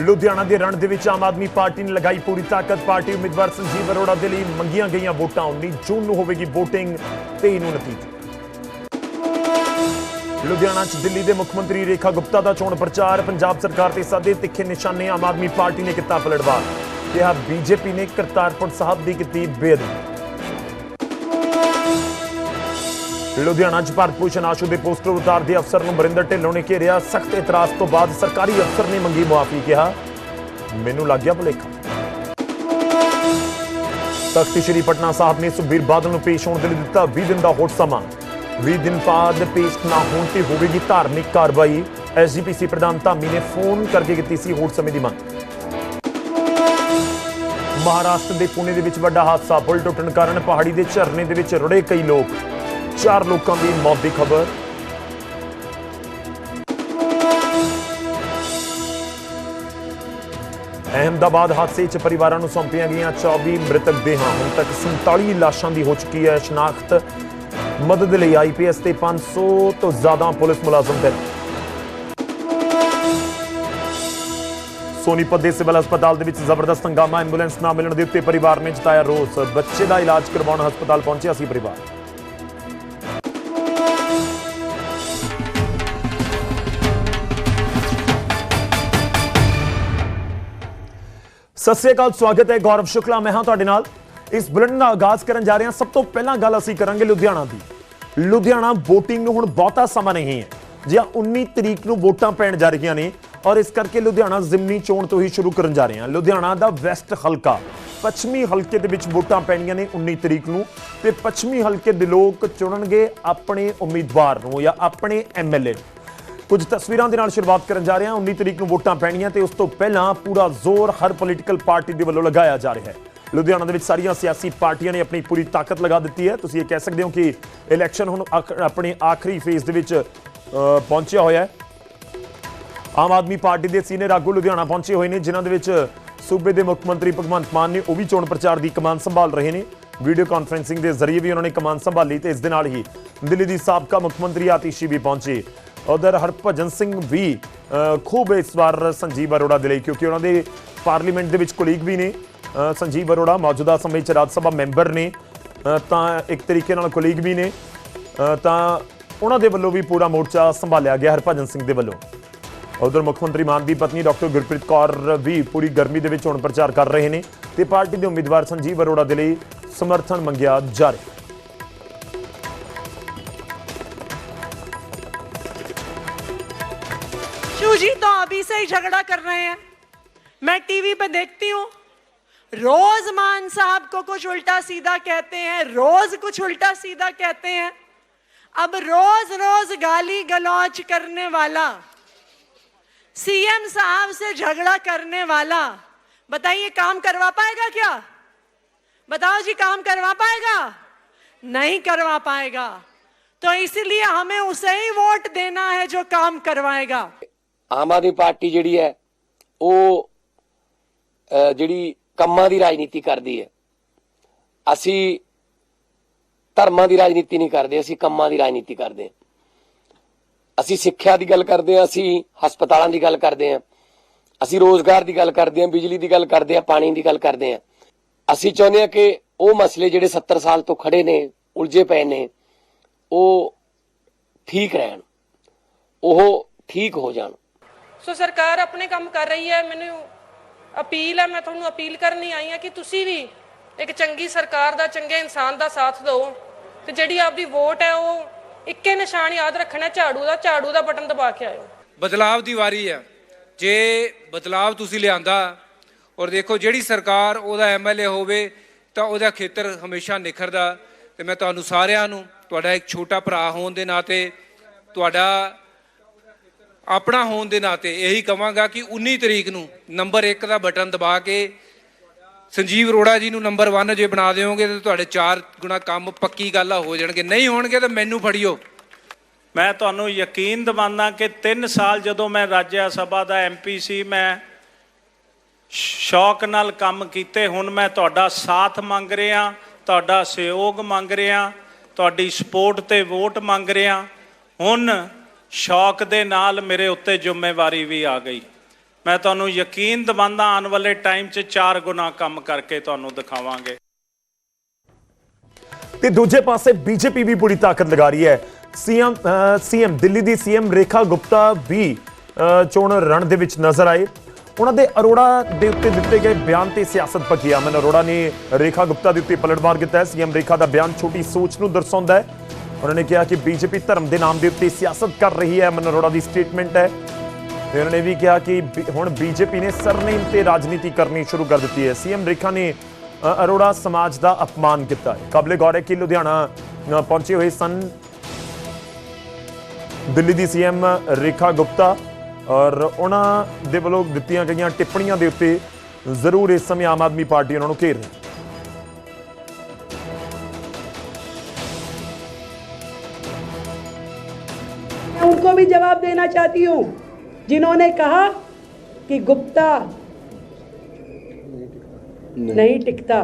ਲੁਧਿਆਣਾ ਦੇ ਰਣ ਦੇ ਵਿੱਚ ਆਮ ਆਦਮੀ ਪਾਰਟੀ ਨੇ ਲਗਾਈ ਪੂਰੀ ਤਾਕਤ। ਪਾਰਟੀ ਉਮੀਦਵਾਰ ਸੰਜੀਵ ਅਰੋੜਾ ਦੇ ਲਈ ਮੰਗੀਆਂ ਗਈਆਂ ਵੋਟਾਂ। 19 ਜੂਨ ਨੂੰ ਹੋਵੇਗੀ VOTING 23 ਨੂੰ ਨਤੀਜੇ। ਲੁਧਿਆਣਾ 'ਚ ਦਿੱਲੀ ਦੇ ਮੁੱਖ ਮੰਤਰੀ ਰੇਖਾ ਗੁਪਤਾ ਦਾ ਚੋਣ ਪ੍ਰਚਾਰ। ਪੰਜਾਬ ਸਰਕਾਰ ਤੇ ਸਾਦੇ ਤਿੱਖੇ ਨਿਸ਼ਾਨੇ, ਆਮ ਆਦਮੀ ਪਾਰਟੀ ਨੇ ਕੀਤਾ ਪਲਟਵਾਰ ਕਿਹਾ ਬੀਜੇਪੀ ਨੇ ਕਰਤਾਰਪੁਰ ਸਾਹਿਬ ਦੀ ਕੀਤੀ ਬੇਅਦਬੀ। ਲੁਧਿਆਣਾ 'ਚ ਭਾਰਤ ਭੂਸ਼ਣ ਆਸ਼ੂ ਦੇ ਪੋਸਟਰ ਉਤਾਰਦੇ ਅਫਸਰ ਨੂੰ ਬਰਿੰਦਰ ਢਿੱਲੋਂ ਨੇ ਘੇਰਿਆ। ਸਖਤ ਇਤਰਾਜ਼ ਤੋਂ ਬਾਅਦ ਸਰਕਾਰੀ ਅਫਸਰ ਨੇ ਮੰਗੀ ਮੁਆਫੀ, ਕਿਹਾ, ਮੈਨੂੰ ਲੱਗ ਗਿਆ ਭੁਲੇਖਾ। ਤਖਤ ਸ੍ਰੀ ਪਟਨਾ ਸਾਹਿਬ ਨੇ ਸੁਖਬੀਰ ਬਾਦਲ ਨੂੰ ਪੇਸ਼ ਹੋਣ ਦੇ ਲਈ ਦਿੱਤਾ 20 ਦਿਨ ਦਾ ਹੋਰ ਸਮਾਂ। 20 ਦਿਨ ਬਾਅਦ ਪੇਸ਼ ਨਾ ਹੋਣ ਤੇ ਹੋਵੇਗੀ ਧਾਰਮਿਕ ਕਾਰਵਾਈ। ਐਸਜੀਪੀਸੀ ਪ੍ਰਧਾਨ ਧਾਮੀ ਨੇ ਫੋਨ ਕਰਕੇ ਕੀਤੀ ਸੀ ਹੋਰ ਸਮੇਂ ਦੀ ਮੰਗ। ਮਹਾਰਾਸ਼ਟਰ ਦੇ ਪੁਣੇ ਦੇ ਵਿੱਚ ਵੱਡਾ ਹਾਦਸਾ ਪੁਲ ਟੁੱਟਣ ਕਾਰਨ ਪਹਾੜੀ ਦੇ ਝਰਨੇ ਦੇ ਵਿੱਚ ਰੁੜੇ ਕਈ ਲੋਕ। ਚਾਰ ਲੋਕਾਂ ਦੀ ਮੌਤ ਦੀ ਖਬਰ। ਅਹਿਮਦਾਬਾਦ ਹਾਦਸੇ 'ਚ ਪਰਿਵਾਰਾਂ ਨੂੰ ਸੌਂਪੀਆਂ ਗਈਆਂ 24 ਮ੍ਰਿਤਕ ਦੇਹਾਂ। ਹੁਣ ਤੱਕ 47 ਲਾਸ਼ਾਂ ਦੀ ਹੋ ਚੁੱਕੀ ਹੈ ਸ਼ਨਾਖਤ। ਮਦਦ ਲਈ ਆਈਪੀਐਸ ਤੇ 500 ਤੋਂ ਜ਼ਿਆਦਾ ਪੁਲਿਸ ਮੁਲਾਜ਼ਮ ਤੈਨਾਤ ਸੋਨੀਪਤ ਦੇ ਸਿਵਲ ਹਸਪਤਾਲ ਦੇ ਵਿੱਚ ਜ਼ਬਰਦਸਤ ਹੰਗਾਮਾ ਐਂਬੂਲੈਂਸ ਨਾ ਮਿਲਣ ਦੇ ਉੱਤੇ ਪਰਿਵਾਰ ਨੇ ਜਤਾਇਆ ਰੋਸ। ਬੱਚੇ ਦਾ ਇਲਾਜ ਕਰਵਾਉਣ ਹਸਪਤਾਲ ਪਹੁੰਚਿਆ ਸੀ ਪਰਿਵਾਰ। ਸਤਿ ਸ੍ਰੀ ਅਕਾਲ, ਸਵਾਗਤ ਹੈ ਗੌਰਵ ਸ਼ੁਕਲਾ, ਮੈਂ ਹਾਂ ਤੁਹਾਡੇ ਨਾਲ। ਇਸ ਬੁਲੇਟਿਨ ਦਾ ਆਗਾਜ਼ ਕਰਨ ਜਾ ਰਹੇ ਹਾਂ। ਸਭ ਤੋਂ ਪਹਿਲਾਂ ਗੱਲ ਅਸੀਂ ਕਰਾਂਗੇ ਲੁਧਿਆਣਾ ਦੀ। ਲੁਧਿਆਣਾ VOTING ਨੂੰ ਹੁਣ ਬਹੁਤਾ ਸਮਾਂ ਨਹੀਂ ਹੈ। ਜੀ ਹਾਂ 19 ਤਰੀਕ ਨੂੰ ਵੋਟਾਂ ਪੈਣ ਜਾ ਰਹੀਆਂ ਨੇ, ਔਰ ਇਸ ਕਰਕੇ ਲੁਧਿਆਣਾ ਜ਼ਿਮਨੀ ਚੋਣ ਤੋਂ ਹੀ ਸ਼ੁਰੂ ਕਰਨ ਜਾ ਰਹੇ ਹਾਂ। ਲੁਧਿਆਣਾ ਦਾ ਵੈਸਟ ਹਲਕਾ, ਪੱਛਮੀ ਹਲਕੇ ਦੇ ਵਿੱਚ ਵੋਟਾਂ ਪੈਣੀਆਂ ਨੇ 19 ਤਰੀਕ ਨੂੰ, ਤੇ ਪੱਛਮੀ ਹਲਕੇ ਦੇ ਲੋਕ ਚੁਣਨਗੇ ਆਪਣੇ ਉਮੀਦਵਾਰ ਨੂੰ ਜਾਂ ਆਪਣੇ ਐਮਐਲਏ ਕੁਝ ਤਸਵੀਰਾਂ ਦੇ ਨਾਲ ਸ਼ੁਰੂਆਤ ਕਰਨ ਜਾ ਰਹੇ ਹਾਂ। 19 ਤਰੀਕ ਨੂੰ ਵੋਟਾਂ ਪੈਣੀਆਂ ਤੇ ਉਸ ਤੋਂ ਪਹਿਲਾਂ ਪੂਰਾ ਜ਼ੋਰ ਹਰ ਪੋਲੀਟੀਕਲ ਪਾਰਟੀ ਦੇ ਵੱਲੋਂ ਲਗਾਇਆ ਜਾ ਰਿਹਾ ਹੈ। ਲੁਧਿਆਣਾ ਦੇ ਵਿੱਚ ਸਾਰੀਆਂ ਸਿਆਸੀ ਪਾਰਟੀਆਂ ਨੇ ਆਪਣੀ ਪੂਰੀ ਤਾਕਤ ਲਗਾ ਦਿੱਤੀ ਹੈ। ਤੁਸੀਂ ਇਹ ਕਹਿ ਸਕਦੇ ਹੋ ਕਿ ਇਲੈਕਸ਼ਨ ਹੁਣ ਆਖ- ਆਪਣੇ ਆਖਰੀ ਫੇਜ਼ ਦੇ ਵਿੱਚ ਪਹੁੰਚਿਆ ਹੋਇਆ ਹੈ। ਆਮ ਆਦਮੀ ਪਾਰਟੀ ਦੇ ਸੀਨੀਅਰ ਆਗੂ ਲੁਧਿਆਣਾ ਪਹੁੰਚੇ ਹੋਏ ਨੇ, ਜਿਨ੍ਹਾਂ ਦੇ ਵਿੱਚ ਸੂਬੇ ਦੇ ਮੁੱਖ ਮੰਤਰੀ ਭਗਵੰਤ ਮਾਨ ਨੇ, ਉਹ ਵੀ ਚੋਣ ਪ੍ਰਚਾਰ ਦੀ ਕਮਾਨ ਸੰਭਾਲ ਰਹੇ ਨੇ। ਵੀਡੀਓ ਕਾਨਫਰੈਂਸਿੰਗ ਦੇ ਜ਼ਰੀਏ ਵੀ ਉਹਨਾਂ ਨੇ ਕਮਾਨ ਸੰਭਾਲੀ ਤੇ ਇਸ ਦੇ ਨਾਲ ਹੀ ਦਿੱਲੀ ਦੀ ਸਾਬਕਾ ਮੁੱਖ ਮੰਤਰੀ ਆਤੀਸ਼ੀ ਵੀ ਪਹੁੰਚੇ। ਉਧਰ ਹਰਭਜਨ ਸਿੰਘ ਵੀ ਖੂਬ ਇਸ ਵਾਰ ਸੰਜੀਵ ਅਰੋੜਾ ਦੇ ਲਈ, ਕਿਉਂਕਿ ਉਹਨਾਂ ਦੇ ਪਾਰਲੀਮੈਂਟ ਦੇ ਵਿੱਚ ਕੋਲੀਗ ਵੀ ਨੇ। ਸੰਜੀਵ ਅਰੋੜਾ ਮੌਜੂਦਾ ਸਮੇਂ 'ਚ ਰਾਜ ਸਭਾ ਮੈਂਬਰ ਨੇ। ਤਾਂ ਇੱਕ ਤਰੀਕੇ ਨਾਲ ਕੋਲੀਗ ਵੀ ਨੇ। ਤਾਂ ਉਹਨਾਂ ਦੇ ਵੱਲੋਂ ਵੀ ਪੂਰਾ ਮੋਰਚਾ ਸੰਭਾਲਿਆ ਗਿਆ ਹਰਭਜਨ ਸਿੰਘ ਦੇ ਵੱਲੋਂ। ਉਧਰ ਮੁੱਖ ਮੰਤਰੀ ਮਾਨ ਦੀ ਪਤਨੀ ਡਾਕਟਰ ਗੁਰਪ੍ਰੀਤ ਕੌਰ ਵੀ ਪੂਰੀ ਗਰਮੀ ਦੇ ਵਿੱਚ ਹੁਣ ਪ੍ਰਚਾਰ ਕਰ ਰਹੇ ਨੇ ਤੇ ਪਾਰਟੀ ਦੇ ਉਮੀਦਵਾਰ ਸੰਜੀਵ ਅਰੋੜਾ ਦੇ ਲਈ ਸਮਰਥਨ ਮੰਗਿਆ ਜਾ ਰਿਹਾ। शिव जी तो अभी से ही झगड़ा कर रहे हैं। मैं टीवी पे देखती हूँ। रोज मान साहब को कुछ उल्टा सीधा कहते हैं, रोज कुछ उल्टा सीधा कहते हैं। अब रोज रोज गाली गलौच करने वाला, सीएम साहब से झगड़ा करने वाला, बताइए काम करवा पाएगा क्या? बताओ जी, काम करवा पाएगा? नहीं करवा पाएगा। तो इसलिए हमें उसे ही वोट देना है जो काम करवाएगा। ਆਮ ਆਦਮੀ ਪਾਰਟੀ ਜਿਹੜੀ ਹੈ, ਉਹ ਜਿਹੜੀ ਕੰਮਾਂ ਦੀ ਰਾਜਨੀਤੀ ਕਰਦੀ ਹੈ। ਅਸੀਂ ਧਰਮਾਂ ਦੀ ਰਾਜਨੀਤੀ ਨਹੀਂ ਕਰਦੇ, ਅਸੀਂ ਕੰਮਾਂ ਦੀ ਰਾਜਨੀਤੀ ਕਰਦੇ ਅਸੀਂ ਸਿੱਖਿਆ ਦੀ ਗੱਲ ਕਰਦੇ ਹਾਂ, ਅਸੀਂ ਹਸਪਤਾਲਾਂ ਦੀ ਗੱਲ ਕਰਦੇ ਹਾਂ, ਅਸੀਂ ਰੋਜ਼ਗਾਰ ਦੀ ਗੱਲ ਕਰਦੇ ਹਾਂ, ਬਿਜਲੀ ਦੀ ਗੱਲ ਕਰਦੇ ਹਾਂ, ਪਾਣੀ ਦੀ ਗੱਲ ਕਰਦੇ ਹਾਂ। ਅਸੀਂ ਚਾਹੁੰਦੇ ਹਾਂ ਕਿ ਉਹ ਮਸਲੇ ਜਿਹੜੇ 70 ਸਾਲ ਤੋਂ ਖੜੇ ਨੇ, ਉਲਝੇ ਪਏ ਨੇ, ਉਹ ਠੀਕ ਰਹਿਣ, ਉਹ ਠੀਕ ਹੋ ਜਾਣ। ਸੋ ਸਰਕਾਰ ਆਪਣੇ ਕੰਮ ਕਰ ਰਹੀ ਹੈ, ਮੈਨੂੰ ਅਪੀਲ ਹੈ, ਮੈਂ ਤੁਹਾਨੂੰ ਅਪੀਲ ਕਰਨੀ ਆਈ ਹਾਂ ਕਿ ਤੁਸੀਂ ਵੀ ਇੱਕ ਚੰਗੀ ਸਰਕਾਰ ਦਾ, ਚੰਗੇ ਇਨਸਾਨ ਦਾ ਸਾਥ ਦਿਓ ਤੇ ਜਿਹੜੀ ਆਪਦੀ ਵੋਟ ਹੈ, ਉਹ ਇੱਕੇ ਨਿਸ਼ਾਨ ਯਾਦ ਰੱਖਣਾ ਝਾੜੂ ਦਾ ਝਾੜੂ ਦਾ ਬਟਨ ਦਬਾ ਕੇ ਆਇਓ। ਬਦਲਾਵ ਦੀ ਵਾਰੀ ਆ ਜੇ ਬਦਲਾਵ ਤੁਸੀਂ ਲਿਆਂਦਾ ਔਰ ਦੇਖੋ ਜਿਹੜੀ ਸਰਕਾਰ ਉਹਦਾ ਐਮਐਲਏ ਹੋਵੇ, ਤਾਂ ਉਹਦਾ ਖੇਤਰ ਹਮੇਸ਼ਾ ਨਿਖਰਦਾ। ਤੇ ਮੈਂ ਤੁਹਾਨੂੰ ਸਾਰਿਆਂ ਨੂੰ, ਤੁਹਾਡਾ ਇੱਕ ਛੋਟਾ ਭਰਾ ਹੋਣ ਦੇ ਨਾਤੇ ਤੁਹਾਡਾ ਆਪਣਾ ਹੋਣ ਦੇ ਨਾਤੇ ਇਹੀ ਕਵਾਂਗਾ ਕਿ 19 ਤਰੀਕ ਨੂੰ ਨੰਬਰ 1 ਦਾ ਬਟਨ ਦਬਾ ਕੇ ਸੰਜੀਵ ਅਰੋੜਾ ਜੀ ਨੂੰ ਨੰਬਰ 1 ਜੇ ਬਣਾ ਦਿਓਗੇ ਤਾਂ ਤੁਹਾਡੇ 4 ਗੁਣਾ ਕੰਮ ਪੱਕੀ ਗੱਲ ਆ, ਹੋ ਜਾਣਗੇ। ਨਹੀਂ ਹੋਣਗੇ ਤਾਂ ਮੈਨੂੰ ਫੜਿਓ। ਮੈਂ ਤੁਹਾਨੂੰ ਯਕੀਨ ਦਿਵਾਉਂਦਾ ਕਿ 3 ਸਾਲ ਜਦੋਂ ਮੈਂ ਰਾਜ ਸਭਾ ਦਾ ਐਮਪੀ ਸੀ, ਮੈਂ ਸ਼ੌਕ ਨਾਲ ਕੰਮ ਕੀਤੇ। ਹੁਣ ਮੈਂ ਤੁਹਾਡਾ ਸਾਥ ਮੰਗ ਰਿਹਾ, ਤੁਹਾਡਾ ਸਹਿਯੋਗ ਮੰਗ ਰਿਹਾ, ਤੁਹਾਡੀ ਸਪੋਰਟ ਤੇ ਵੋਟ ਮੰਗ ਰਿਹਾ। ਹੁਣ ਸ਼ੌਕ ਦੇ ਨਾਲ ਮੇਰੇ ਉੱਤੇ ਜ਼ਿੰਮੇਵਾਰੀ ਵੀ ਆ ਗਈ। ਮੈਂ ਤੁਹਾਨੂੰ ਯਕੀਨ ਦਿਵਾਉਂਦਾ ਆਉਣ ਵਾਲੇ ਟਾਈਮ 'ਚ ਚਾਰ ਗੁਣਾ ਕੰਮ ਕਰਕੇ ਤੁਹਾਨੂੰ ਦਿਖਾਵਾਂਗੇ। ਤੇ ਦੂਜੇ ਪਾਸੇ ਬੀਜੇਪੀ ਵੀ ਪੂਰੀ ਤਾਕਤ ਲਗਾ ਰਹੀ ਹੈ। ਸੀਐਮ ਸੀਐਮ, ਦਿੱਲੀ ਦੀ ਸੀਐਮ ਰੇਖਾ ਗੁਪਤਾ ਵੀ ਚੋਣ ਰਣ ਦੇ ਵਿੱਚ ਨਜ਼ਰ ਆਏ। ਉਹਨਾਂ ਦੇ ਅਰੋੜਾ ਦੇ ਉੱਤੇ ਦਿੱਤੇ ਗਏ ਬਿਆਨ ਤੇ ਸਿਆਸਤ ਭਖੀ ਅਮਨ ਅਰੋੜਾ ਨੇ ਰੇਖਾ ਗੁਪਤਾ ਦੇ ਉੱਤੇ ਪਲਟਵਾਰ ਕੀਤਾ ਹੈ। ਸੀਐਮ ਰੇਖਾ ਦਾ ਬਿਆਨ ਛੋਟੀ ਸੋਚ ਨੂੰ ਦਰਸਾਉਂਦਾ ਹੈ। ਉਹਨਾਂ ਨੇ ਕਿਹਾ ਕਿ ਬੀਜੇਪੀ ਧਰਮ ਦੇ ਨਾਮ ਦੇ ਉੱਤੇ ਸਿਆਸਤ ਕਰ ਰਹੀ ਹੈ ਅਮਨ ਅਰੋੜਾ ਦੀ ਸਟੇਟਮੈਂਟ ਹੈ। ਤੇ ਉਹਨਾਂ ਨੇ ਵੀ ਕਿਹਾ ਕਿ ਬੀ- ਹੁਣ ਬੀਜੇਪੀ ਨੇ ਸਰਨੇਮ ਤੇ ਰਾਜਨੀਤੀ ਕਰਨੀ ਸ਼ੁਰੂ ਕਰ ਦਿੱਤੀ ਹੈ। ਸੀਐਮ ਰੇਖਾ ਨੇ ਅਰੋੜਾ ਸਮਾਜ ਦਾ ਅਪਮਾਨ ਕੀਤਾ ਹੈ। ਕਾਬਲੇ ਗੌਰ ਹੈ ਕਿ ਲੁਧਿਆਣਾ ਪਹੁੰਚੇ ਹੋਏ ਸਨ। ਦਿੱਲੀ ਦੀ ਸੀਐਮ ਰੇਖਾ ਗੁਪਤਾ ਔਰ ਉਹਨਾਂ ਦੇ ਵੱਲੋਂ ਦਿੱਤੀਆਂ ਗਈਆਂ ਟਿੱਪਣੀਆਂ ਦੇ ਉੱਤੇ ਜ਼ਰੂਰ ਇਸ ਸਮੇਂ ਆਮ ਆਦਮੀ ਪਾਰਟੀ ਉਹਨਾਂ ਨੂੰ ਘੇਰ ਰਹੀ भी जवाब देना चाहती हूँ जिन्होंने कहा कि गुप्ता नहीं। टिकता।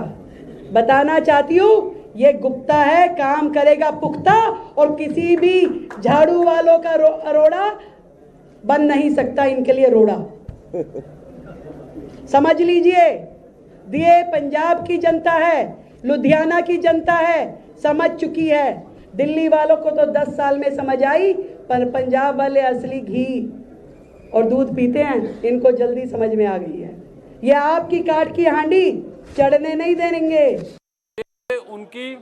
बताना चाहती हूँ ये गुप्ता है काम करेगा पुख्ता और किसी भी झाड़ू वालों का रो- अरोड़ा बन नहीं सकता इनके लिए रोड़ा। समझ लीजिए दिए पंजाब की जनता है लुधियाना की जनता है समझ चुकी है। दिल्ली वालों को तो 10 साल में समझ आई पर पंजाब वाले असली घी और दूध पीते हैं, इनको जल्दी समझ में आ गई है। ये आपकी काट की हांडी चढ़ने नहीं देंगे। उनकी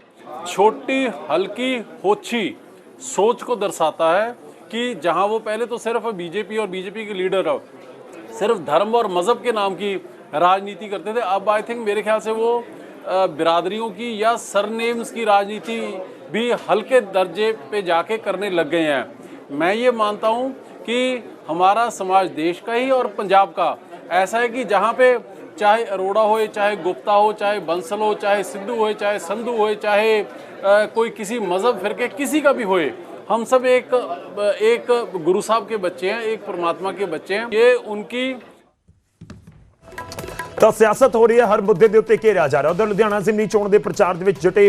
छोटी, हल्की होछी सोच को दर्शाता है कि जहाँ वो पहले तो सिर्फ़ बीजेपी और बीजेपी के लीडर हो सिर्फ़ धर्म और मज़हब के नाम की राजनीति करते थे। अब आई थिंक मेरे ख्याल से वो बिरादरियों की या सरनेम्स की राजनीति भी हल्के दर्जे पे जाके करने लग गए हैं। मैं ये मानता हूँ कि हमारा समाज देश का ही और पंजाब का ऐसा है कि जहाँ पे चाहे अरोड़ा हो चाहे गुप्ता हो चाहे बंसल हो चाहे सिद्धू हो चाहे संधू हो चाहे अ, कोई किसी मजहब फिरके किसी का भी होए हम सब एक एक गुरु साहब के बच्चे हैं एक परमात्मा के बच्चे हैं ये उनकी ਤਾਂ ਸਿਆਸਤ ਹੋ ਰਹੀ ਹੈ ਹਰ ਮੁੱਦੇ ਦੇ ਉੱਤੇ ਘੇਰਿਆ ਜਾ ਰਿਹਾ ਉਧਰ ਲੁਧਿਆਣਾ ਜ਼ਿਮਨੀ ਚੋਣ ਦੇ ਪ੍ਰਚਾਰ ਦੇ ਵਿੱਚ ਜੁਟੇ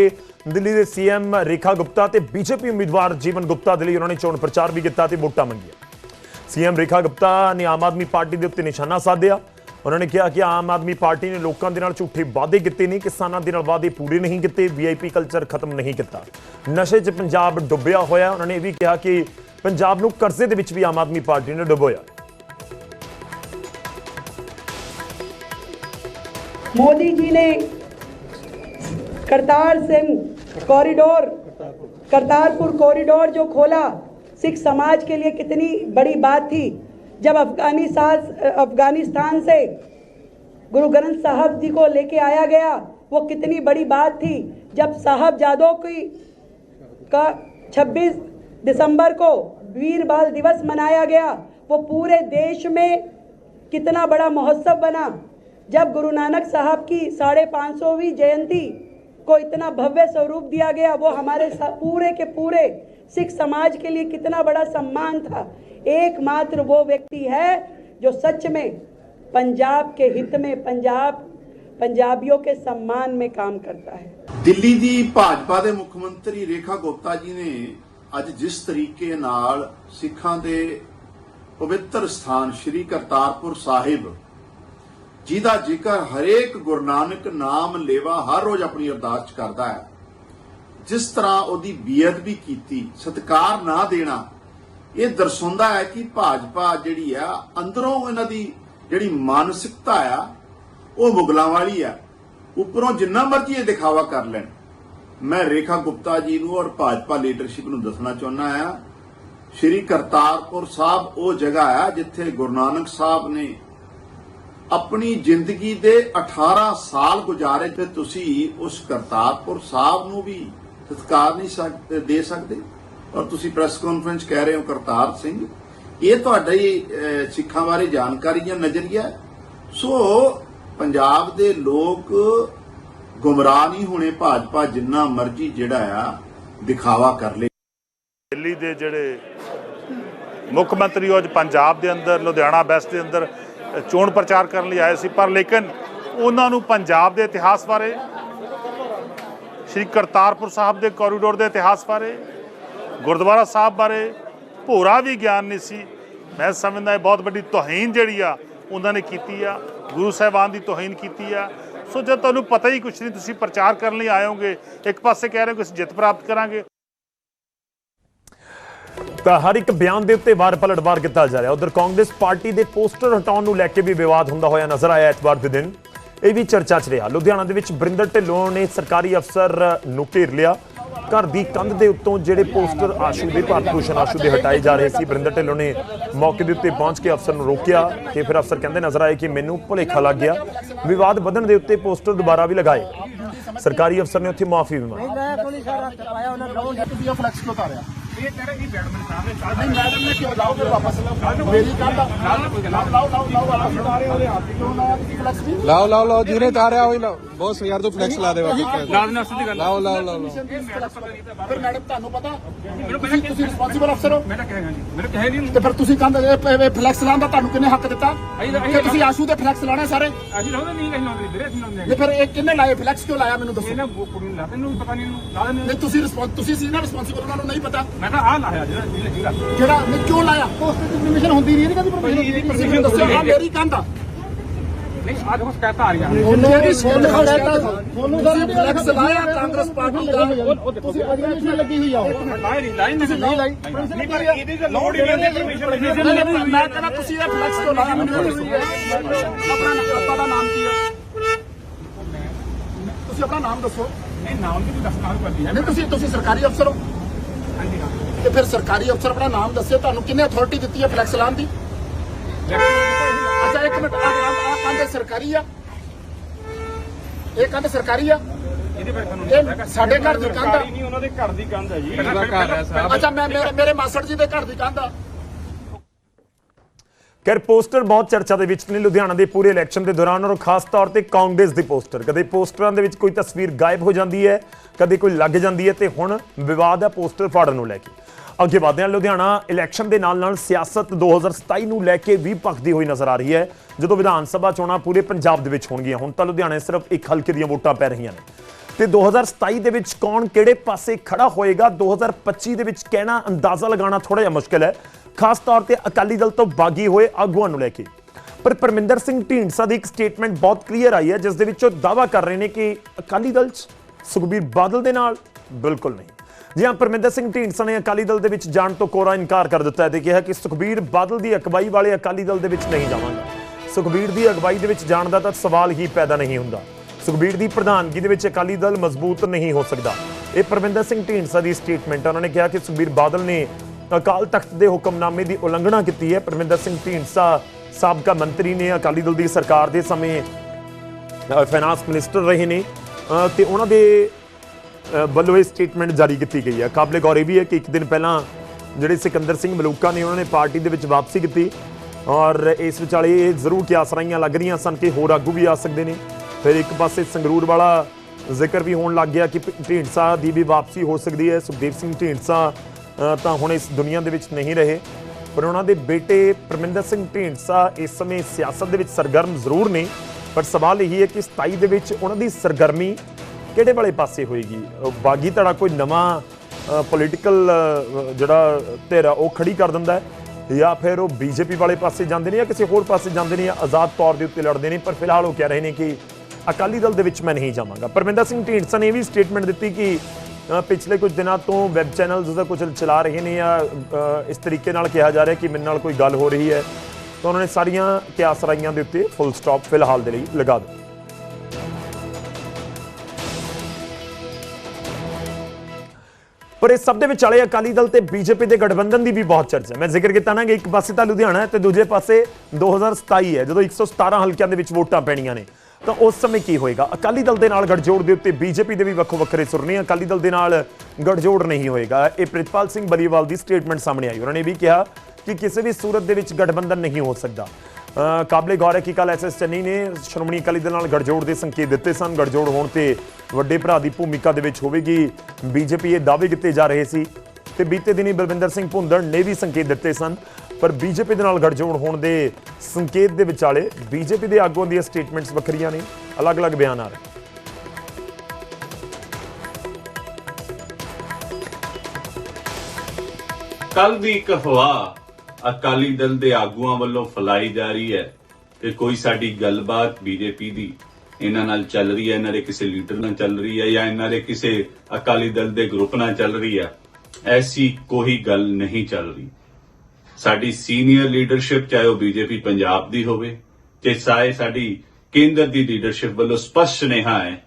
ਦਿੱਲੀ ਦੇ ਸੀਐਮ ਰੇਖਾ ਗੁਪਤਾ ਤੇ ਬੀਜੇਪੀ ਉਮੀਦਵਾਰ ਜੀਵਨ ਗੁਪਤਾ ਦੇ ਲਈ ਉਹਨਾਂ ਨੇ ਚੋਣ ਪ੍ਰਚਾਰ ਵੀ ਕੀਤਾ ਤੇ ਵੋਟਾਂ ਮੰਗੀਆਂ। ਸੀਐਮ ਰੇਖਾ ਗੁਪਤਾ ਨੇ ਆਮ ਆਦਮੀ ਪਾਰਟੀ ਦੇ ਉੱਤੇ ਨਿਸ਼ਾਨਾ ਸਾਧਿਆ। ਉਹਨਾਂ ਨੇ ਕਿਹਾ ਕਿ ਆਮ ਆਦਮੀ ਪਾਰਟੀ ਨੇ ਲੋਕਾਂ ਦੇ ਨਾਲ ਝੂਠੇ ਵਾਅਦੇ ਕੀਤੇ ਨਹੀਂ ਕਿਸਾਨਾਂ ਦੇ ਨਾਲ ਵਾਅਦੇ ਪੂਰੇ ਨਹੀਂ ਕੀਤੇ ਵੀਆਈਪੀ ਕਲਚਰ ਖਤਮ ਨਹੀਂ ਕੀਤਾ। ਨਸ਼ੇ 'ਚ ਪੰਜਾਬ ਡੁੱਬਿਆ ਹੋਇਆ, ਉਹਨਾਂ ਨੇ ਇਹ ਵੀ ਕਿਹਾ ਕਿ ਪੰਜਾਬ ਨੂੰ ਕਰਜ਼ੇ ਦੇ ਵਿੱਚ ਵੀ ਆਮ ਆਦਮੀ ਪਾਰਟੀ ਨੇ ਡੁਬੋਇਆ। ਮੋਦੀ ਜੀ ਨੇ करतार सिंह कॉरिडोर, करतारपुर कॉरिडोर जो खोला सिख समाज के लिए कितनी बड़ी बात थी। जब अफ़गानिस्तान अफ़गानिस्तान से गुरु ग्रंथ साहब जी को लेके आया गया, वो कितनी बड़ी बात थी। जब साहब जादव की का 26 दिसंबर को वीर बाल दिवस मनाया गया, वो पूरे देश में कितना बड़ा महोत्सव बना। जब गुरु नानक साहब की साढ़े पाँच सौवीं जयंती को इतना भव्य स्वरूप दिया गया वो हमारे सा- पूरे के पूरे सिख समाज के लिए कितना बड़ा सम्मान था एकमात्र वो व्यक्ति है जो सच में पंजाब के हित में पंजाब पंजाबियों के सम्मान में काम करता है ਦਿੱਲੀ ਦੀ ਭਾਜਪਾ ਦੇ ਮੁੱਖ ਮੰਤਰੀ ਰੇਖਾ ਗੁਪਤਾ ਜੀ ਨੇ ਅੱਜ ਜਿਸ ਤਰੀਕੇ ਨਾਲ ਸਿੱਖਾਂ ਦੇ ਪਵਿੱਤਰ ਸਥਾਨ ਸ੍ਰੀ ਕਰਤਾਰਪੁਰ ਸਾਹਿਬ ਜਿਹਦਾ ਜ਼ਿਕਰ ਹਰੇਕ ਗੁਰੂ ਨਾਨਕ ਨਾਮ ਲੇਵਾ ਹਰ ਰੋਜ਼ ਆਪਣੀ ਅਰਦਾਸ 'ਚ ਕਰਦਾ ਹੈ। ਜਿਸ ਤਰ੍ਹਾਂ ਉਹਦੀ ਬੇਅਦਬੀ ਕੀਤੀ, ਸਤਕਾਰ ਨਾ ਦੇਣਾ, ਇਹ ਦਰਸਾਉਂਦਾ ਹੈ ਕਿ ਭਾਜਪਾ ਜਿਹੜੀ ਆ, ਅੰਦਰੋਂ ਇਹਨਾਂ ਦੀ ਜਿਹੜੀ ਮਾਨਸਿਕਤਾ ਆ, ਉਹ ਮੁਗਲਾਂ ਵਾਲੀ ਆ। ਉੱਪਰੋਂ ਜਿੰਨਾ ਮਰਜ਼ੀ ਇਹ ਦਿਖਾਵਾ ਕਰ ਲੈਣ। ਮੈਂ ਰੇਖਾ ਗੁਪਤਾ ਜੀ ਨੂੰ ਔਰ ਭਾਜਪਾ ਲੀਡਰਸ਼ਿਪ ਨੂੰ ਦੱਸਣਾ ਚਾਹੁੰਦਾ ਆ ਸ਼੍ਰੀ ਕਰਤਾਰਪੁਰ ਸਾਹਿਬ ਉਹ ਜਗ੍ਹਾ ਆ ਜਿੱਥੇ ਗੁਰੂ ਨਾਨਕ ਸਾਹਿਬ ਨੇ ਆਪਣੀ ਜ਼ਿੰਦਗੀ ਦੇ 18 ਸਾਲ ਗੁਜ਼ਾਰੇ ਤੇ ਤੁਸੀਂ ਉਸ ਕਰਤਾਰਪੁਰ ਸਾਹਿਬ ਨੂੰ ਵੀ ਸਤਿਕਾਰ ਨਹੀਂ ਦੇ ਸਕਦੇ? ਔਰ ਤੁਸੀਂ ਪ੍ਰੈਸ ਕਾਨਫਰੰਸ ਕਹਿ ਰਹੇ ਹੋ ਕਰਤਾਰ ਸਿੰਘ। ਇਹ ਤੁਹਾਡਾ ਹੀ ਸਿੱਖਾਂ ਬਾਰੇ ਜਾਣਕਾਰੀ ਜਾਂ ਨਜ਼ਰੀਆ ਸੋ, ਪੰਜਾਬ ਦੇ ਲੋਕ ਗੁੰਮਰਾਹ ਨਹੀਂ ਹੋਣੇ, ਭਾਜਪਾ ਜਿੰਨਾ ਮਰਜ਼ੀ ਜਿਹੜਾ ਆ, ਦਿਖਾਵਾ ਕਰ ਲੇ। ਦਿੱਲੀ ਦੇ ਜਿਹੜੇ ਮੁੱਖ ਮੰਤਰੀ ਅੱਜ ਪੰਜਾਬ ਦੇ ਅੰਦਰ, ਲੁਧਿਆਣਾ ਵੈਸਟ ਦੇ ਅੰਦਰ ਚੋਣ ਪ੍ਰਚਾਰ ਕਰਨ ਲਈ ਆਏ ਸੀ, ਪਰ ਲੇਕਿਨ ਉਹਨਾਂ ਨੂੰ ਪੰਜਾਬ ਦੇ ਇਤਿਹਾਸ ਬਾਰੇ, ਸ਼੍ਰੀ ਕਰਤਾਰਪੁਰ ਸਾਹਿਬ ਦੇ ਕੋਰੀਡੋਰ ਦੇ ਇਤਿਹਾਸ ਬਾਰੇ, ਗੁਰਦੁਆਰਾ ਸਾਹਿਬ ਬਾਰੇ ਭੋਰਾ ਵੀ ਗਿਆਨ ਨਹੀਂ ਸੀ। ਮੈਂ ਸਮਝਦਾ ਇਹ ਬਹੁਤ ਵੱਡੀ ਤੋਹੀਨ ਜਿਹੜੀ ਆ, ਉਹਨਾਂ ਨੇ ਕੀਤੀ ਆ, ਗੁਰੂ ਸਾਹਿਬਾਨ ਦੀ ਤੋਹੀਨ ਕੀਤੀ ਆ। ਸੋ ਜਦ ਤੁਹਾਨੂੰ ਪਤਾ ਹੀ ਕੁਛ ਨਹੀਂ, ਤੁਸੀਂ ਪ੍ਰਚਾਰ ਕਰਨ ਲਈ ਆਏ ਹੋਗੇ, ਇੱਕ ਪਾਸੇ ਕਹਿ ਰਹੇ ਹੋ ਕਿ ਅਸੀਂ ਜਿੱਤ ਪ੍ਰਾਪਤ ਕਰਾਂਗੇ ਤਾਂ ਹਰ ਇੱਕ ਬਿਆਨ ਦੇ ਉੱਤੇ ਵਾਰ ਪਲਟਵਾਰ ਕੀਤਾ ਜਾ ਰਿਹਾ। ਉਧਰ ਕਾਂਗਰਸ ਪਾਰਟੀ ਦੇ ਪੋਸਟਰ ਹਟਾਉਣ ਨੂੰ ਲੈ ਕੇ ਵੀ ਵਿਵਾਦ ਹੁੰਦਾ ਹੋਇਆ ਨਜ਼ਰ ਆਇਆ ਐਤਵਾਰ ਦੇ ਦਿਨ। ਇਹ ਵੀ ਚਰਚਾ 'ਚ ਰਿਹਾ। ਲੁਧਿਆਣਾ ਦੇ ਵਿੱਚ ਬਰਿੰਦਰ ਢਿੱਲੋਂ ਨੇ ਸਰਕਾਰੀ ਅਫਸਰ ਨੂੰ ਘੇਰ ਲਿਆ। ਘਰ ਦੀ ਕੰਧ ਦੇ ਉੱਤੋਂ ਜਿਹੜੇ ਪੋਸਟਰ ਆਸ਼ੂ ਦੇ, ਭਾਰਤ ਭੂਸ਼ਣ ਆਸ਼ੂ ਦੇ ਹਟਾਏ ਜਾ ਰਹੇ ਸੀ, ਬਰਿੰਦਰ ਢਿੱਲੋਂ ਨੇ ਮੌਕੇ ਦੇ ਉੱਤੇ ਪਹੁੰਚ ਕੇ ਅਫਸਰ ਨੂੰ ਰੋਕਿਆ ਤੇ ਫਿਰ ਅਫਸਰ ਕਹਿੰਦੇ ਨਜ਼ਰ ਆਏ ਕਿ ਮੈਨੂੰ ਭੁਲੇਖਾ ਲੱਗ ਗਿਆ। ਵਿਵਾਦ ਵਧਣ ਦੇ ਉੱਤੇ ਪੋਸਟਰ ਦੁਬਾਰਾ ਵੀ ਲਗਾਏ। ਸਰਕਾਰੀ ਅਫਸਰ ਨੇ ਉੱਥੇ ਮਾਫੀ ਵੀ ਮੰਗੀ। ਇਹ ਕਹਿ ਰਹੇ ਕਿ ਬੈਟਮੈਨ ਸਾਹਿਬ ਨੇ ਚਾਹ ਨਹੀਂ ਮੈਡਮ ਨੇ ਕਿਉਂ ਲਾਓ ਫਿਰ ਵਾਪਸ ਮੇਰੀ ਗੱਲ ਲਾਓ ਲਾਓ ਲਾਓ ਲਾਓ ਵਾਪਸ ਉਤਾਰੇ ਉਹਦੇ ਹੱਥ ਕਿਉਂ ਲਾਇਆ ਤੁਸੀਂ ਫਲੈਕਸ ਵੀ ਲਾਓ ਲਾਓ ਲਾਓ ਜਿਹਨੇ ਤਾਰਿਆ ਹੋਈ ਲਾਓ ਬਹੁਤ ਯਾਰ ਤੂੰ ਫਲੈਕਸ ਲਾ ਦੇ ਵਾਪਸ ਲਾਓ ਲਾਓ ਲਾਓ ਲਾਓ ਫਿਰ ਮੈਡਮ ਤੁਹਾਨੂੰ ਪਤਾ ਤੁਸੀਂ ਤੁਸੀਂ ਰਿਸਪੌਂਸਿਬਲ ਅਫਸਰ ਹੋ ਮੈਂ ਤਾਂ ਕਹਾਂਗਾ ਜੀ ਮੈਨੂੰ ਕਹੇ ਨਹੀਂ ਤੇ ਫਿਰ ਤੁਸੀਂ ਕਹਿੰਦੇ ਫਲੈਕਸ ਲਾਉਣ ਦਾ ਤੁਹਾਨੂੰ ਕਿੰਨੇ ਹੱਕ ਦਿੱਤਾ ਕਿ ਤੁਸੀਂ ਆਸ਼ੂ ਦੇ ਫਲੈਕਸ ਲਾਉਣੇ ਸਾਰੇ ਅਸੀਂ ਲਾਉਂਦੇ ਨਹੀਂ ਅਸੀਂ ਲਾਉਂਦੇ ਵੀਰੇ ਅਸੀਂ ਲਾਉਂਦੇ ਫਿਰ ਇਹ ਕਿੰਨੇ ਲਾਏ ਫਲੈਕਸ ਕਿਉਂ ਲਾਇਆ ਮੈਨੂੰ ਦੱਸੋ ਇਹਨਾਂ ਕੁੜੀ ਨੂੰ ਲਾਦੇ ਨੂੰ ਪਤਾ ਨਹੀਂ ਲਾ ਦਿੰਦੇ ਨਹੀਂ ਤੁਸੀਂ ਰਿਸਪੌਂਸ ਤੁਸੀਂ ਸੀ ਨਾ ਰਿਸਪੌਂਸਿਬਲ ਉਹਨਾਂ ਨੂੰ ਨਹੀਂ ਪਤਾ ਮੈਂ ਤਾਂ ਆ ਲਾਇਆ ਜਿਹੜਾ ਜਿਹੜਾ ਨਹੀਂ ਕਿਉਂ ਲਾਇਆ? ਪੋਸਟ ਦੀ ਪਰਮਿਸ਼ਨ ਹੁੰਦੀ ਨਹੀਂ ਕਦੀ ਪਰਮਿਸ਼ਨ ਦੱਸੋ ਆ ਮੇਰੀ ਕੰਧ ਆ। ਨਹੀਂ ਅੱਜ ਉਸ ਕਹਤਾ ਆ ਰਿਹਾ। ਉਹਨੇ ਵੀ ਸੋਨ ਖੜਾ ਤੁਹਾਨੂੰ ਸਰ ਫਲੈਕਸ ਲਾਇਆ ਕਾਂਗਰਸ ਪਾਰਟੀ ਦਾ। ਤੁਸੀਂ ਪਰਮਿਸ਼ਨ ਲੱਗੀ ਹੋਈ ਆ। ਲਾਈ ਨਹੀਂ ਲਾਈ ਨਹੀਂ ਲਾਈ। ਨਹੀਂ ਪਰ ਇਹਦੀ ਤਾਂ ਲੋੜ ਹੀ ਨਹੀਂ ਪਰਮਿਸ਼ਨ ਮੈਂ ਕਹਿੰਦਾ ਤੁਸੀਂ ਇਹ ਫਲੈਕਸ ਕਿਉਂ ਲਾਇਆ ਮੈਨੂੰ ਇਹ ਦੱਸੋ ਆਪਣਾ ਆਪਣਾ ਨਾਮ ਕੀ ਹੈ? ਤੁਸੀਂ ਆਪਣਾ ਨਾਮ ਦੱਸੋ। ਨਹੀਂ ਨਾਮ ਵੀ ਦੱਸਣਾ ਪੈਂਦੀ ਹੈ ਨਹੀਂ ਤੁਸੀਂ ਤੁਸੀਂ ਸਰਕਾਰੀ ਅਫਸਰ ਹੋ। ਤੇ ਫਿਰ ਸਰਕਾਰੀ ਅਫਸਰ ਆਪਣਾ ਨਾਮ ਦੱਸੇ ਤੁਹਾਨੂੰ ਕਿੰਨੇ ਅਥਾਰਟੀ ਦਿੱਤੀ ਹੈ ਫਲੈਕਸ ਲਾਉਣ ਦੀ? ਅੱਛਾ ਇੱਕ ਮਿੰਟ ਆ ਆ ਕੰਧ ਸਰਕਾਰੀ ਆ। ਇਹ ਕੰਧ ਸਰਕਾਰੀ ਆ। ਸਾਡੇ ਘਰ ਦੀ ਕੰਧ ਆ। ਨਹੀਂ ਉਹਨਾਂ ਦੇ ਘਰ ਦੀ ਕੰਧ ਹੈ ਜੀ। ਅੱਛਾ ਮੈਂ ਮੇਰੇ ਮੇਰੇ ਮਾਸੜ ਜੀ ਦੇ ਘਰ ਦੀ ਕੰਧ ਆ। ਖੈਰ ਪੋਸਟਰ ਬਹੁਤ ਚਰਚਾ ਦੇ ਵਿੱਚ ਨੇ। ਲੁਧਿਆਣਾ ਦੇ ਪੂਰੇ ਇਲੈਕਸ਼ਨ ਦੇ ਦੌਰਾਨ ਔਰ ਖਾਸ ਤੌਰ ਤੇ ਕਾਂਗਰਸ ਦੇ ਪੋਸਟਰ। ਕਦੇ ਪੋਸਟਰਾਂ ਦੇ ਵਿੱਚ ਕੋਈ ਤਸਵੀਰ ਗਾਇਬ ਹੋ ਜਾਂਦੀ ਹੈ ਕਦੇ ਕੋਈ ਲੱਗ ਜਾਂਦੀ ਹੈ ਤੇ ਹੁਣ ਵਿਵਾਦ ਹੈ ਪੋਸਟਰ ਫਾੜਨ ਨੂੰ ਲੈ ਕੇ। ਅੱਗੇ ਵਧਦੇ ਹਾਂ। ਲੁਧਿਆਣਾ ਇਲੈਕਸ਼ਨ ਦੇ ਨਾਲ ਨਾਲ ਸਿਆਸਤ 2027 ਨੂੰ ਲੈ ਕੇ ਵੀ ਭਖਦੀ ਹੋਈ ਨਜ਼ਰ ਆ ਰਹੀ ਹੈ। ਜਦੋਂ ਵਿਧਾਨ ਸਭਾ ਚੋਣਾਂ ਪੂਰੇ ਪੰਜਾਬ ਦੇ ਵਿੱਚ ਹੋਣਗੀਆਂ, ਹੁਣ ਤਾਂ ਲੁਧਿਆਣੇ ਸਿਰਫ ਇੱਕ ਹਲਕੇ ਦੀਆਂ ਵੋਟਾਂ ਪੈ ਰਹੀਆਂ ਨੇ। ਤੇ 2027 ਦੇ ਵਿੱਚ ਕੌਣ ਕਿਹੜੇ ਪਾਸੇ ਖੜਾ ਹੋਏਗਾ? 2025 ਦੇ ਵਿੱਚ ਕਹਿਣਾ ਅੰਦਾਜ਼ਾ ਲਗਾਉਣਾ ਥੋੜਾ ਜਿਹਾ ਮੁਸ਼ਕਲ ਹੈ। ਖਾਸ ਤੌਰ ਤੇ ਅਕਾਲੀ ਦਲ ਤੋਂ ਬਾਗੀ ਹੋਏ ਆਗੂਆਂ ਨੂੰ ਲੈ ਕੇ। ਪਰ ਪਰਮਿੰਦਰ ਸਿੰਘ ਢੀਂਡਸਾ ਦੀ ਇੱਕ ਸਟੇਟਮੈਂਟ ਬਹੁਤ ਕਲੀਅਰ ਆਈ ਹੈ, ਜਿਸ ਦੇ ਵਿੱਚ ਉਹ ਦਾਵਾ ਕਰ ਰਹੇ ਨੇ ਕਿ ਅਕਾਲੀ ਦਲ 'ਚ ਸੁਖਬੀਰ ਬਾਦਲ ਦੇ ਨਾਲ ਬਿਲਕੁਲ ਨਹੀਂ। ਜੀ ਹਾਂ ਪਰਮਿੰਦਰ ਸਿੰਘ ਢੀਂਡਸਾ ਨੇ ਅਕਾਲੀ ਦਲ ਦੇ ਵਿੱਚ ਜਾਣ ਤੋਂ ਕੋਰਾ ਇਨਕਾਰ ਕਰ ਦਿੱਤਾ ਹੈ। ਤੇ ਕਿਹਾ ਕਿ ਸੁਖਬੀਰ ਬਾਦਲ ਦੀ ਅਗਵਾਈ ਵਾਲੇ ਅਕਾਲੀ ਦਲ ਦੇ ਵਿੱਚ ਨਹੀਂ ਜਾਵਾਂਗਾ। ਸੁਖਬੀਰ ਦੀ ਅਗਵਾਈ ਦੇ ਵਿੱਚ ਜਾਣ ਦਾ ਤਾਂ ਸਵਾਲ ਹੀ ਪੈਦਾ ਨਹੀਂ ਹੁੰਦਾ। ਸੁਖਬੀਰ ਦੀ ਪ੍ਰਧਾਨਗੀ ਦੇ ਵਿੱਚ ਅਕਾਲੀ ਦਲ ਮਜ਼ਬੂਤ ਨਹੀਂ ਹੋ ਸਕਦਾ। ਇਹ ਪਰਮਿੰਦਰ ਸਿੰਘ ਢੀਂਡਸਾ ਦੀ ਸਟੇਟਮੈਂਟ ਉਹਨਾਂ ਨੇ ਕਿਹਾ ਕਿ ਸੁਖਬੀਰ ਬਾਦਲ ਨੇ ਅਕਾਲ ਤਖਤ ਦੇ ਹੁਕਮਨਾਮੇ ਦੀ ਉਲੰਘਣਾ ਕੀਤੀ ਹੈ। ਪਰਮਿੰਦਰ ਸਿੰਘ ਢੀਂਡਸਾ ਸਾਬਕਾ ਮੰਤਰੀ ਨੇ ਅਕਾਲੀ ਦਲ ਦੀ ਸਰਕਾਰ ਦੇ ਸਮੇਂ ਫਾਈਨਾਂਸ ਮਿਨਿਸਟਰ ਰਹੇ ਨੇ। ਅ, ਤੇ ਉਹਨਾਂ ਦੇ ਵੱਲੋਂ ਇਹ ਸਟੇਟਮੈਂਟ ਜਾਰੀ ਕੀਤੀ ਗਈ ਹੈ। ਕਾਬਲੇ ਗੌਰ ਇਹ ਵੀ ਹੈ ਕਿ ਇੱਕ ਦਿਨ ਪਹਿਲਾਂ ਜਿਹੜੇ ਸਿਕੰਦਰ ਸਿੰਘ ਮਲੂਕਾ ਨੇ, ਉਹਨਾਂ ਨੇ ਪਾਰਟੀ ਦੇ ਵਿੱਚ ਵਾਪਸੀ ਕੀਤੀ ਔਰ ਇਸ ਵਿਚਾਲੇ ਇਹ ਜ਼ਰੂਰ ਕਿਆਸ ਰਾਈਆਂ ਲੱਗ ਰਹੀਆਂ ਸਨ ਕਿ ਹੋਰ ਆਗੂ ਵੀ ਆ ਸਕਦੇ ਨੇ। ਫਿਰ ਇੱਕ ਪਾਸੇ ਸੰਗਰੂਰ ਵਾਲਾ ਜ਼ਿਕਰ ਵੀ ਹੋਣ ਲੱਗ ਗਿਆ ਕਿ ਢੀਂਡਸਾ ਦੀ ਵੀ ਵਾਪਸੀ ਹੋ ਸਕਦੀ ਹੈ। ਸੁਖਦੇਵ ਸਿੰਘ ਢੀਂਡਸਾ ਤਾਂ ਹੁਣ ਇਸ ਦੁਨੀਆ ਦੇ ਵਿੱਚ ਨਹੀਂ ਰਹੇ। ਪਰ ਉਹਨਾਂ ਦੇ ਬੇਟੇ ਪਰਮਿੰਦਰ ਸਿੰਘ ਢੀਂਡਸਾ ਇਸ ਸਮੇਂ ਸਿਆਸਤ ਦੇ ਵਿੱਚ ਸਰਗਰਮ ਜ਼ਰੂਰ ਨੇ। ਪਰ ਸਵਾਲ ਇਹ ਹੈ ਕਿ 27 ਦੇ ਵਿੱਚ ਉਹਨਾਂ ਦੀ ਸਰਗਰਮੀ ਕਿਹੜੇ ਵਾਲੇ ਪਾਸੇ ਹੋਏਗੀ? ਬਾਗੀ ਧੜਾ ਕੋਈ ਨਵਾਂ ਪੋਲੀਟੀਕਲ ਜਿਹੜਾ ਧਿਰ ਆ, ਉਹ ਖੜੀ ਕਰ ਦਿੰਦਾ ਹੈ? ਜਾਂ ਫਿਰ ਉਹ ਬੀਜੇਪੀ ਵਾਲੇ ਪਾਸੇ ਜਾਂਦੇ ਨੇ ਜਾਂ ਕਿਸੇ ਹੋਰ ਪਾਸੇ ਜਾਂਦੇ ਨੇ ਜਾਂ ਆਜ਼ਾਦ ਤੌਰ ਦੇ ਉੱਤੇ ਲੜਦੇ ਨੇ? ਪਰ ਫਿਲਹਾਲ ਉਹ ਕਹਿ ਰਹੇ ਨੇ ਕਿ ਅਕਾਲੀ ਦਲ ਦੇ ਵਿੱਚ ਮੈਂ ਨਹੀਂ ਜਾਵਾਂਗਾ। ਪਰਮਿੰਦਰ ਸਿੰਘ ਢੀਂਡਸਾ ਨੇ ਇਹ ਵੀ ਸਟੇਟਮੈਂਟ ਦਿੱਤੀ ਕਿ ਪਿਛਲੇ ਕੁਝ ਦਿਨਾਂ ਤੋਂ ਵੈਬ ਚੈਨਲਸ ਦਾ ਕੁਝ ਚਲਾ ਰਹੇ ਨੇ ਜਾਂ ਇਸ ਤਰੀਕੇ ਨਾਲ ਕਿਹਾ ਜਾ ਰਿਹਾ ਕਿ ਮੇਰੇ ਨਾਲ ਕੋਈ ਗੱਲ ਹੋ ਰਹੀ ਹੈ। ਤਾਂ ਉਹਨਾਂ ਨੇ ਸਾਰੀਆਂ ਕਿਆਸਰਾਈਆਂ ਦੇ ਉੱਤੇ ਫੁੱਲ ਸਟਾਪ ਫਿਲਹਾਲ ਦੇ ਲਈ ਲਗਾ ਦਿੱਤਾ। ਪਰ ਇਸ ਸਭ ਦੇ ਵਿਚਾਲੇ ਅਕਾਲੀ ਦਲ ਤੇ ਬੀਜੇਪੀ ਦੇ ਗਠਬੰਧਨ ਦੀ ਵੀ ਬਹੁਤ ਚਰਚਾ। ਹੈ ਮੈਂ ਜ਼ਿਕਰ ਕੀਤਾ ਨਾ ਕਿ ਇੱਕ ਪਾਸੇ ਤਾਂ ਲੁਧਿਆਣਾ ਹੈ ਤੇ ਦੂਜੇ ਪਾਸੇ 2027 ਹੈ, ਜਦੋਂ 117 ਹਲਕਿਆਂ ਦੇ ਵਿੱਚ ਵੋਟਾਂ ਪੈਣੀਆਂ ਨੇ। ਤਾਂ ਉਸ ਸਮੇਂ ਕੀ ਹੋਏਗਾ? ਅਕਾਲੀ ਦਲ ਦੇ ਨਾਲ ਗਠਜੋੜ ਦੇ ਉੱਤੇ ਬੀਜੇਪੀ ਦੇ ਵੀ ਵੱਖੋ ਵੱਖਰੇ ਸੁਰ ਨੇ। ਅਕਾਲੀ ਦਲ ਦੇ ਨਾਲ ਗਠਜੋੜ ਨਹੀਂ ਹੋਏਗਾ। ਇਹ ਪ੍ਰਿਤਪਾਲ ਸਿੰਘ ਬਲੀਵਾਲ ਦੀ ਸਟੇਟਮੈਂਟ ਸਾਹਮਣੇ ਆਈ। ਉਹਨਾਂ ਨੇ ਵੀ ਕਿਹਾ ਕਿ ਕਿਸੇ ਵੀ ਸੂਰਤ ਦੇ ਵਿੱਚ ਗਠਬੰਧਨ ਨਹੀਂ ਹੋ ਸਕਦਾ। ਕਾਬਲੇ ਗੌਰ ਹੈ ਕਿ ਕੱਲ ਐਸਐਸ ਚੰਨੀ ਨੇ ਸ਼੍ਰੋਮਣੀ ਅਕਾਲੀ ਦਲ ਨਾਲ ਗਠਜੋੜ ਦੇ ਸੰਕੇਤ ਦਿੱਤੇ ਸਨ। ਗਠਜੋੜ ਹੋਣ ਤੇ ਵੱਡੇ ਭਰਾ ਦੀ ਭੂਮਿਕਾ ਦੇ ਵਿੱਚ ਹੋਵੇਗੀ। ਬੀਜੇਪੀ ਇਹ ਦਾਅਵੇ ਕੀਤੇ ਜਾ ਰਹੇ ਸੀ ਤੇ ਬੀਤੇ ਦਿਨੀ ਬਲਵਿੰਦਰ ਸਿੰਘ ਭੁੰਦੜ ਨੇ ਵੀ ਸੰਕੇਤ ਦਿੱਤੇ ਸਨ। ਪਰ ਬੀਜੇਪੀ ਦੇ ਨਾਲ ਗਠਜੋੜ ਹੋਣ ਦੇ ਸੰਕੇਤ ਦੇ ਵਿਚਾਲੇ ਬੀਜੇਪੀ ਦੇ ਆਗੂਆਂ ਦੀਆਂ ਸਟੇਟਮੈਂਟਸ ਵੱਖਰੀਆਂ ਨੇ। ਅਲੱਗ-ਅਲੱਗ ਬਿਆਨ ਆ ਰਹੇ ਕੱਲ ਦੀ ਇੱਕ ਅਫਵਾਹ ਅਕਾਲੀ ਦਲ ਦੇ ਆਗੂਆਂ ਵੱਲੋਂ ਫੈਲਾਈ ਜਾ ਰਹੀ ਹੈ ਕਿ ਕੋਈ ਸਾਡੀ ਗੱਲਬਾਤ ਬੀਜੇਪੀ ਦੀ ਇਹਨਾਂ ਨਾਲ ਚੱਲ ਰਹੀ ਹੈ, ਇਹਨਾਂ ਦੇ ਕਿਸੇ ਲੀਡਰ ਨਾਲ ਚੱਲ ਰਹੀ ਹੈ ਜਾਂ ਇਹਨਾਂ ਦੇ ਕਿਸੇ ਅਕਾਲੀ ਦਲ ਦੇ ਗਰੁੱਪ ਨਾਲ ਚੱਲ ਰਹੀ ਹੈ, ਐਸੀ ਕੋਈ ਗੱਲ ਨਹੀਂ ਚੱਲ ਰਹੀ। ਸਾਡੀ ਸੀਨੀਅਰ ਲੀਡਰਸ਼ਿਪ, ਚਾਹੇ ਉਹ ਬੀਜੇਪੀ ਪੰਜਾਬ ਦੀ ਹੋਵੇ, ਤੇ ਚਾਹੇ ਸਾਡੀ ਕੇਂਦਰ ਦੀ ਲੀਡਰਸ਼ਿਪ ਵੱਲੋਂ ਸਪਸ਼ਟ ਸੁਨੇਹਾ ਹੈ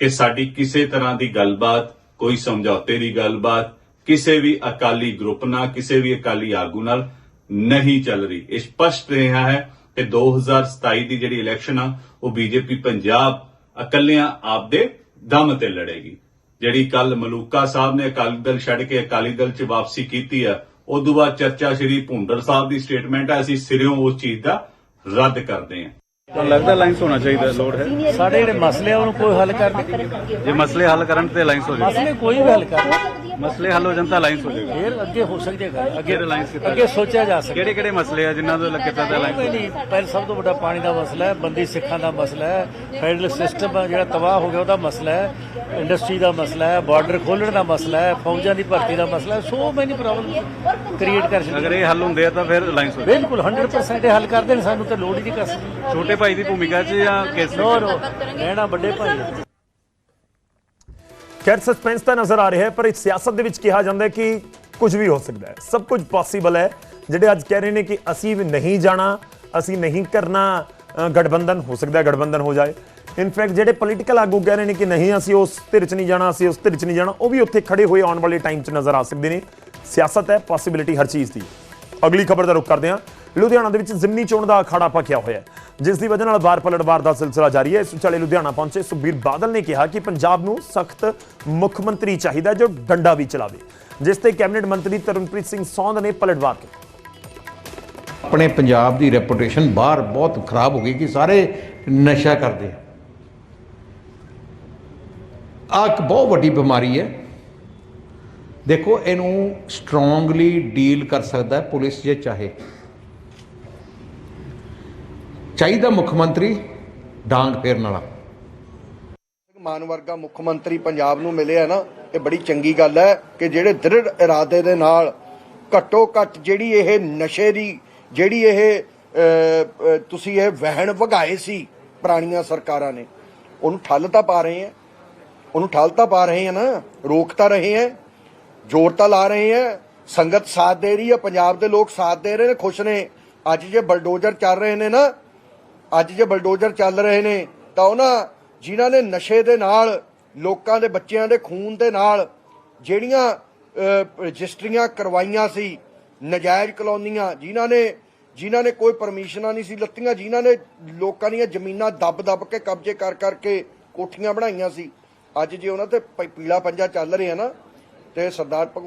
ਕਿ ਸਾਡੀ ਕਿਸੇ ਤਰ੍ਹਾਂ ਦੀ ਗੱਲਬਾਤ, ਕੋਈ ਸਮਝੌਤੇ ਦੀ ਗੱਲਬਾਤ, ਕਿਸੇ ਵੀ ਅਕਾਲੀ ਗਰੁੱਪ ਨਾਲ, ਕਿਸੇ ਵੀ ਅਕਾਲੀ ਆਗੂ ਨਾਲ ਨਹੀਂ ਚੱਲ ਰਹੀ। ਇਹ ਸਪਸ਼ਟ ਰਿਹਾ ਹੈ ਕਿ 2027 ਦੀ ਜਿਹੜੀ ਇਲੈਕਸ਼ਨ ਆ ਉਹ ਬੀਜੇਪੀ ਪੰਜਾਬ ਇਕੱਲਿਆਂ ਆਪਦੇ ਦਮ ਤੇ ਲੜੇਗੀ। ਜਿਹੜੀ ਕੱਲ ਮਲੂਕਾ ਸਾਹਿਬ ਨੇ ਅਕਾਲੀ ਦਲ ਛੱਡ ਕੇ ਅਕਾਲੀ ਦਲ 'ਚ ਵਾਪਸੀ ਕੀਤੀ ਆ ਉਦੋਂ ਬਾਅਦ ਚਰਚਾ ਸ਼੍ਰੀ ਭੁੰਡਰ ਸਾਹਿਬ ਦੀ ਸਟੇਟਮੈਂਟ ਆ ਅਸੀਂ ਸਿਰਿਓਂ ਉਸ ਚੀਜ਼ ਦਾ ਰੱਦ ਕਰਦੇ ਹਾਂ। ਤੁਹਾਨੂੰ ਲੱਗਦਾ ਅਲਾਈਅੰਸ ਹੋਣਾ ਚਾਹੀਦਾ ਲੋੜ ਹੈ? ਸਾਡੇ ਜਿਹੜੇ ਮਸਲੇ ਆ ਉਹਨੂੰ ਕੋਈ ਹੱਲ ਕਰਨ ਜੇ ਮਸਲੇ ਹੱਲ ਕਰਨ ਤੇ ਅਲਾਈਅੰਸ ਹੋ ਜਾਏ ਮਸਲੇ ਕੋਈ ਵੀ ਹੱਲ ਕਰ। ਮਸਲੇ ਹੱਲ ਹੋ ਜਾਣ ਤਾਂ ਅਲਾਈਅੰਸ ਹੋ ਜਾਏਗਾ। ਫਿਰ ਅੱਗੇ ਹੋ ਸਕੇਗਾ ਅੱਗੇ ਫਿਰ alliance ਕੀਤਾ ਅੱਗੇ ਸੋਚਿਆ ਜਾ ਸਕਦਾ। ਕਿਹੜੇ ਕਿਹੜੇ ਮਸਲੇ ਆ ਜਿਨ੍ਹਾਂ ਤੋਂ ਲੱਗੇ ਤਾਂ ਕੋਈ ਅਲਾਈਅੰਸ ਨਹੀਂ ਪਹਿਲ ਸਭ ਤੋਂ ਵੱਡਾ ਪਾਣੀ ਦਾ ਮਸਲਾ ਹੈ ਬੰਦੀ ਸਿੱਖਾਂ ਦਾ ਮਸਲਾ ਹੈ ਫੈਡਰਲ ਸਿਸਟਮ ਜਿਹੜਾ ਤਬਾਹ ਹੋ ਗਿਆ ਉਹਦਾ ਮਸਲਾ ਹੈ ਇੰਡਸਟਰੀ ਦਾ ਮਸਲਾ ਹੈ ਬਾਰਡਰ ਖੋਲਣ ਦਾ ਮਸਲਾ ਹੈ ਫੌਜਾਂ ਦੀ ਭਰਤੀ ਦਾ ਮਸਲਾ ਹੈ ਸੋ ਮੈਨੀ ਪ੍ਰੋਬਲਮ ਕ੍ਰੀਏਟ ਕਰ ਅਗਰ ਸਕਦੇ ਇਹ ਹੱਲ ਹੁੰਦੇ ਆ ਤਾਂ ਫਿਰ ਅਲਾਈਅੰਸ ਹੋ ਬਿਲਕੁਲ 100% ਇਹ ਹੱਲ ਕਰ ਦੇਣ ਸਾਨੂੰ ਤਾਂ ਲੋੜ ਹੀ ਨਹੀਂ ਕਰ ਸਕਦੀ। ਛੋਟੇ ਭਾਈ ਦੀ ਭੂਮਿਕਾ 'ਚ ਜਾਂ ਕਿਸ ਨੋ ਨੋ ਕਹਿਣਾ ਵੱਡੇ ਭਾਈ ਹੈ। ਖੈਰ ਸਸਪੈਂਸ ਤਾਂ ਨਜ਼ਰ ਆ ਰਿਹਾ ਹੈ, ਪਰ ਇਸ ਸਿਆਸਤ ਦੇ ਵਿੱਚ ਕਿਹਾ ਜਾਂਦਾ ਹੈ ਕਿ ਕੁਝ ਵੀ ਹੋ ਸਕਦਾ ਹੈ। ਸਭ ਕੁਝ ਪੋਸੀਬਲ ਹੈ। ਜਿਹੜੇ ਅੱਜ ਕਹਿ ਰਹੇ ਨੇ ਕਿ ਅਸੀਂ ਵੀ ਨਹੀਂ ਜਾਣਾ, ਅਸੀਂ ਨਹੀਂ ਕਰਨਾ ਗਠਬੰਧਨ, ਹੋ ਸਕਦਾ ਹੈ ਗਠਬੰਧਨ ਹੋ ਜਾਏ। ਇਨਫੈਕਟ ਜਿਹੜੇ ਪੋਲੀਟੀਕਲ ਆਗੂ ਕਹਿ ਰਹੇ ਨੇ ਕਿ ਨਹੀਂ, ਅਸੀਂ ਉਸ ਧਿਰ 'ਚ ਨਹੀਂ ਜਾਣਾ, ਅਸੀਂ ਉਸ ਧਿਰ 'ਚ ਨਹੀਂ ਜਾਣਾ, ਉਹ ਵੀ ਉੱਥੇ ਖੜੇ ਹੋਏ ਆਉਣ ਵਾਲੇ ਟਾਈਮ 'ਚ ਨਜ਼ਰ ਆ ਸਕਦੇ ਨੇ। ਸਿਆਸਤ ਹੈ ਪੋਸਿਬਿਲਿਟੀ ਹਰ ਚੀਜ਼ ਦੀ। ਅਗਲੀ ਖਬਰ ਦਾ ਰੁਖ ਕਰਦੇ ਹਾਂ। ਲੁਧਿਆਣਾ ਦੇ ਵਿੱਚ ਜ਼ਿਮਨੀ ਚੋਣ ਦਾ ਅਖਾੜਾ ਪੱਕਿਆ ਹੋਇਆ ਹੈ, ਜਿਸ ਦੀ ਵਜ੍ਹਾ ਨਾਲ ਵਾਰ ਪਲਟਵਾਰ ਦਾ ਸਿਲਸਿਲਾ ਜਾਰੀ ਹੈ। ਇਸ ਵਿਚਾਲੇ ਲੁਧਿਆਣਾ ਪਹੁੰਚੇ ਸੁਖਬੀਰ ਬਾਦਲ ਨੇ ਕਿਹਾ ਕਿ ਪੰਜਾਬ ਨੂੰ ਸਖਤ ਮੁੱਖ ਮੰਤਰੀ ਚਾਹੀਦਾ ਜੋ ਡੰਡਾ ਵੀ ਚਲਾਵੇ, ਜਿਸ ਤੇ ਕੈਬਨਿਟ ਮੰਤਰੀ ਤਰਨਪ੍ਰੀਤ ਸਿੰਘ ਸੌਂਦ ਨੇ ਪਲਟਵਾਰ ਕੀਤਾ ਆਪਣੇ ਪੰਜਾਬ ਦੀ ਰੈਪੂਟੇਸ਼ਨ ਬਾਹਰ ਬਹੁਤ ਖਰਾਬ ਹੋ ਗਈ ਕਿ ਸਾਰੇ ਨਸ਼ਾ ਕਰਦੇ ਆ। ਆਹ ਇੱਕ ਬਹੁਤ ਵੱਡੀ ਬਿਮਾਰੀ ਹੈ। ਦੇਖੋ, ਇਹਨੂੰ ਸਟਰੋਂਗਲੀ ਡੀਲ ਕਰ ਸਕਦਾ ਪੁਲਿਸ ਜੇ ਚਾਹੇ। ਚਾਹੀਦਾ ਮੁੱਖ ਮੰਤਰੀ ਡਾਂਗ ਫੇਰਨ ਵਾਲਾ। ਮਾਨ ਵਰਗਾ ਮੁੱਖ ਮੰਤਰੀ ਪੰਜਾਬ ਨੂੰ ਮਿਲਿਆ ਨਾ, ਇਹ ਬੜੀ ਚੰਗੀ ਗੱਲ ਹੈ ਕਿ ਜਿਹੜੇ ਦ੍ਰਿੜ ਇਰਾਦੇ ਦੇ ਨਾਲ ਘੱਟੋ ਘੱਟ ਜਿਹੜੀ ਇਹ ਨਸ਼ੇ ਦੀ, ਜਿਹੜੀ ਇਹ ਤੁਸੀਂ ਇਹ ਵਹਿਣ ਵਗਾਏ ਸੀ ਪੁਰਾਣੀਆਂ ਸਰਕਾਰਾਂ ਨੇ, ਉਹਨੂੰ ਠੱਲ ਤਾਂ ਪਾ ਰਹੇ ਆ ਉਹਨੂੰ ਠੱਲ ਤਾਂ ਪਾ ਰਹੇ ਆ ਨਾ, ਰੋਕ ਤਾਂ ਰਹੇ ਆ ਜ਼ੋਰ ਤਾਂ ਲਾ ਰਹੇ ਆ ਸੰਗਤ ਸਾਥ ਦੇ ਰਹੀ ਹੈ, ਪੰਜਾਬ ਦੇ ਲੋਕ ਸਾਥ ਦੇ ਰਹੇ ਨੇ, ਖੁਸ਼ ਨੇ। ਅੱਜ ਜੇ ਬਲਡੋਜ਼ਰ ਚੱਲ ਰਹੇ ਨੇ ਨਾ ਅੱਜ ਜੇ ਬਲਡੋਜ਼ਰ ਚੱਲ ਰਹੇ ਨੇ, ਤਾਂ ਉਹਨਾਂ ਜਿਨ੍ਹਾਂ ਨੇ ਨਸ਼ੇ ਦੇ ਨਾਲ, ਲੋਕਾਂ ਦੇ ਬੱਚਿਆਂ ਦੇ ਖੂਨ ਦੇ ਨਾਲ ਜਿਹੜੀਆਂ ਰਜਿਸਟਰੀਆਂ ਕਰਵਾਈਆਂ ਸੀ, ਨਜਾਇਜ਼ ਕਲੋਨੀਆਂ, ਜਿਨ੍ਹਾਂ ਨੇ ਜਿਨ੍ਹਾਂ ਨੇ ਕੋਈ ਪਰਮਿਸ਼ਨਾਂ ਨਹੀਂ ਸੀ ਲੱਤੀਆਂ, ਜਿਨ੍ਹਾਂ ਨੇ ਲੋਕਾਂ ਦੀਆਂ ਜ਼ਮੀਨਾਂ ਦੱਬ-ਦੱਬ ਕੇ ਕਬਜ਼ੇ ਕਰ ਕਰਕੇ ਕੋਠੀਆਂ ਬਣਾਈਆਂ ਸੀ। ਅੱਜ ਜੇ ਉਹਨਾਂ ਤੇ ਪੀਲਾ ਪੰਜਾ ਚੱਲ ਰਿਹਾ ਨਾ, ਤੇ ਸਰਦਾਰ ਭਗਵੰਤ